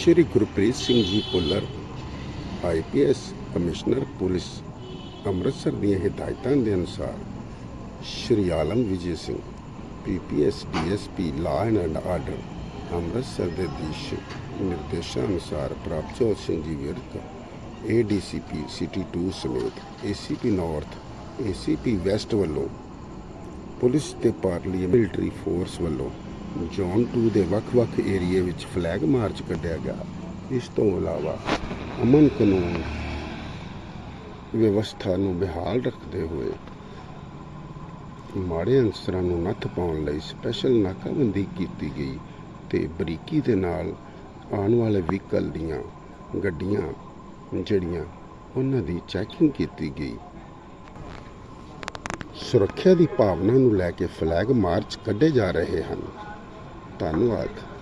Shri Gurpreet Singh ji Bhullar IPS commissioner police Amritsar ਦੀਆਂ ਹਦਾਇਤਾਂ ਦੇ ਅਨੁਸਾਰ Shri Alam Vijay Singh PPS DSP law and order Amritsar ਦੇ ਦਿਸ਼ ਨਿਰਦੇਸ਼ਾਂ ਅਨੁਸਾਰ ਪ੍ਰਭਜੋਤ ਸਿੰਘ ਜੀ ਵਿਰਕ ਏਡੀਸੀਪੀ ਸਿਟੀ 2 ਸਮੇਤ ਏਸੀਪੀ ਨਾਰਥ ਏਸੀਪੀ ਵੈਸਟ ਵੱਲੋਂ ਪੁਲਿਸ ਤੇ ਪਾਰਲੀ ਮਿਲਟਰੀ ਫੋਰਸ ਵੱਲੋਂ ਜ਼ੋਨ 2 ਦੇ ਵੱਖ-ਵੱਖ ਏਰੀਏ ਵਿੱਚ ਫਲੈਗ ਮਾਰਚ ਕੱਢਿਆ ਗਿਆ। ਇਸ ਤੋਂ ਇਲਾਵਾ ਅਮਨ ਕਾਨੂੰਨ ਵਿਵਸਥਾ ਨੂੰ ਬਿਹਾਲ ਰੱਖਦੇ ਹੋਏ ਮਾੜੇ ਅਨਸਰਾਂ ਨੂੰ ਨੱਥ ਪਾਉਣ ਲਈ ਸਪੈਸ਼ਲ ਨਾਕਾਬੰਦੀ ਕੀਤੀ ਗਈ ਤੇ ਬਰੀਕੀ ਦੇ ਨਾਲ ਆਉਣ ਵਾਲੇ ਵਹੀਕਲ ਦੀਆਂ ਗੱਡੀਆਂ, ਜਿਹੜੀਆਂ ਉਹਨਾਂ ਦੀ ਚੈਕਿੰਗ ਕੀਤੀ ਗਈ। ਸੁਰੱਖਿਆ ਦੀ ਭਾਵਨਾ ਨੂੰ ਲੈ ਕੇ ਫਲੈਗ ਮਾਰਚ ਕੱਢੇ ਜਾ ਰਹੇ ਹਨ। 单位。